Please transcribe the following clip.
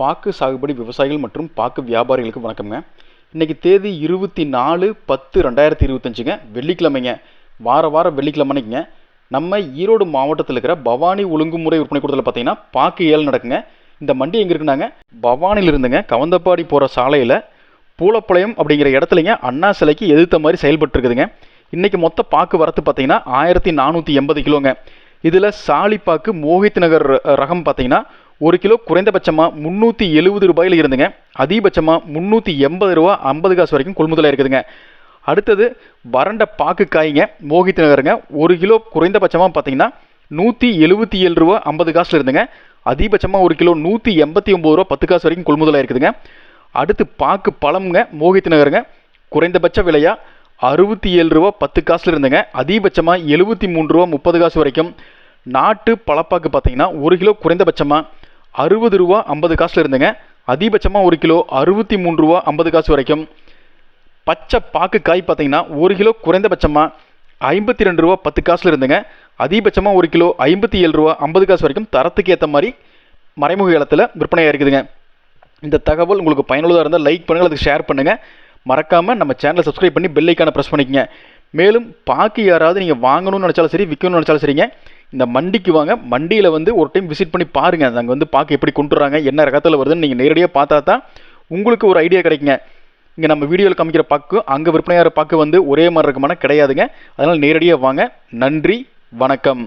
பாக்கு சாகுபடி விவசாயிகள் மற்றும் பாக்கு வியாபாரிகளுக்கு வணக்கம்ங்க. இன்றைக்கி தேதி இருபத்தி நாலு பத்து ரெண்டாயிரத்தி இருபத்தஞ்சுங்க. வெள்ளிக்கிழமைங்க. வார வாரம் வெள்ளிக்கிழமைக்குங்க நம்ம ஈரோடு மாவட்டத்தில் இருக்கிற பவானி ஒழுங்குமுறை விற்பனை கூடத்தில் பார்த்தீங்கன்னா பாக்கு ஏழு நடக்குங்க. இந்த மண்டி எங்கே இருக்குனாங்க? பவானியில் இருந்துங்க. கவந்தப்பாடி போகிற சாலையில் பூலப்பாளையம் அப்படிங்கிற இடத்துலங்க அண்ணா சிலைக்கு எதிர்த்த மாதிரி செயல்பட்டு இருக்குதுங்க இன்றைக்கி மொத்த பாக்கு வரத்து பார்த்தீங்கன்னா ஆயிரத்தி நானூற்றி எண்பது கிலோங்க. இதில் சாலிப்பாக்கு மோகித் நகர் ரகம் பார்த்தீங்கன்னா ஒரு கிலோ குறைந்தபட்சமாக முந்நூற்றி எழுபது ரூபாயில் இருந்துங்க. அதிகபட்சமாக முந்நூற்றி எண்பது ரூபா ஐம்பது காசு வரைக்கும் கொள்முதலாக இருக்குதுங்க. அடுத்தது வறண்ட பாக்கு காய்ங்க மோகித் நகருங்க. ஒரு கிலோ குறைந்தபட்சமாக பார்த்தீங்கன்னா நூற்றி எழுபத்தி ஏழு ரூபா ஐம்பது காசில் இருந்துங்க. அதிகபட்சமாக ஒரு கிலோ நூற்றி எண்பத்தி ஒம்பது ரூபா பத்து காசு வரைக்கும் கொள்முதலாக இருக்குதுங்க. அடுத்து பாக்கு பழம்ங்க மோகித் நகருங்க. குறைந்தபட்ச விலையா அறுபத்தி ஏழு ரூபா பத்து காசில் இருந்துங்க. அதிகபட்சமாக எழுபத்தி மூணு ரூபா முப்பது காசு வரைக்கும் நாட்டு பழப்பாக்கு பார்த்தீங்கன்னா ஒரு கிலோ குறைந்தபட்சமாக அறுபது ரூபா ஐம்பது காசில் இருந்துங்க. அதிகபட்சமாக ஒரு கிலோ அறுபத்தி மூணு ரூபா ஐம்பது காசு வரைக்கும். பச்சை பாக்கு காய் பார்த்தீங்கன்னா ஒரு கிலோ குறைந்தபட்சமாக ஐம்பத்தி ரெண்டு ரூபா பத்து காசில் இருந்துங்க. அதிகபட்சமாக ஒரு கிலோ ஐம்பத்தி ஏழு ரூபா ஐம்பது காசு வரைக்கும் தரத்துக்கு ஏற்ற மாதிரி மறைமுக இடத்துல விற்பனையாக இருக்குதுங்க. இந்த தகவல் உங்களுக்கு பயனுள்ளதாக இருந்தால் லைக் பண்ணுங்கள் அதுக்கு ஷேர் பண்ணுங்கள் மறக்காமல் நம்ம சேனலை சப்ஸ்கிரைப் பண்ணி பெல்லைக்கான ப்ரெஸ் பண்ணிக்கங்க. மேலும் பாக்கு யாராவது நீங்கள் வாங்கணும்னு நினச்சாலும் சரி விற்கணும்னு நினச்சாலும் சரிங்க இந்த மண்டிக்கு வாங்க. மண்டியில் வந்து ஒரு டைம் விசிட் பண்ணி பாருங்கள் அங்கே வந்து பாக்கு எப்படி கொண்டு வராங்க என்ன ரகத்தில் வருதுன்னு நீங்கள் நேரடியாக பார்த்தா தான் உங்களுக்கு ஒரு ஐடியா கிடைக்குங்க. இங்கே நம்ம வீடியோவில் காமிக்கிற பாக்கு அங்கே விற்பனையாகிற பாக்கு வந்து ஒரே மாதிரி இருக்குமான கிடையாதுங்க. அதனால் நேரடியாக வாங்க. நன்றி வணக்கம்.